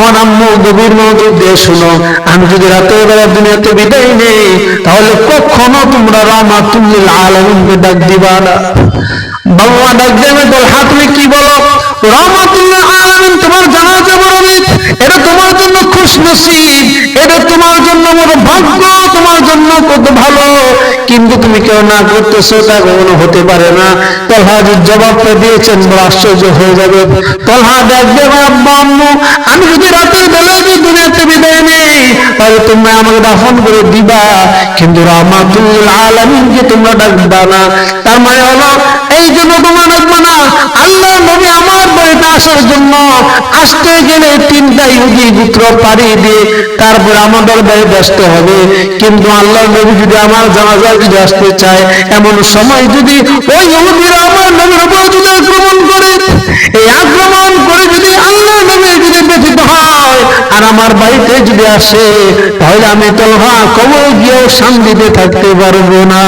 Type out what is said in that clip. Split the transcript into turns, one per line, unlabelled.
আমার আম্মু গভীর মনোযোগ দিয়ে শুনো। আমি যদি রাতের বেলা দুনিয়াতে বিদায় নেই, তাহলে কখনো তোমরা রামাতুল্লিল আলমিনকে ডাক দিবা না। বাবা ডাক দেবে বল হা তুমি কি বলো? রহমাতুল্লাহ আলামিন তোমার জানাজা পড়াবে এটা তোমার জন্য খুশ নসিব এটা তোমার জন্য বড় ভাগ্য। তোমার জন্য কত ভালো। কিন্তু তুমি কেউ না করতেছো, তা কখনো হতে পারে না। তলহা যে জবাবটা দিয়েছেন, বড় আশ্চর্য হয়ে যাবে। তলহা দেখবে আব্বা আমি যদি রাতের বেলায় যদি দুনিয়াতে বিদায় নেই তাহলে তোমরা আমাকে দাফন করে দিবা। কিন্তু রামাতুল আলমিনকে তোমরা ডাকবা না, তার মানে হলো, এই জন্য তোমরা ডাকবা না আল্লাহ নবী আমার আসার জন্য আসতে গেলে তিনটা ইহুদি পুত্র পাড়িয়ে দিয়ে তারপর আমাদের বাড়ি ব্যস্ত হবে। কিন্তু আল্লাহ নবী যদি আমার জানাজায় যদি আসতে চায়, এমন সময় যদি ওই ইহুদিরা আমার নবীর উপর যদি আক্রমণ করে, এই আক্রমণ করে যদি আল্লাহ নবী যদি ব্যথিত হয় আর আমার বাড়িতে যদি আসে, তাহলে আমি তলহা কবর গিয়েও শান্তিতে থাকতে পারব না।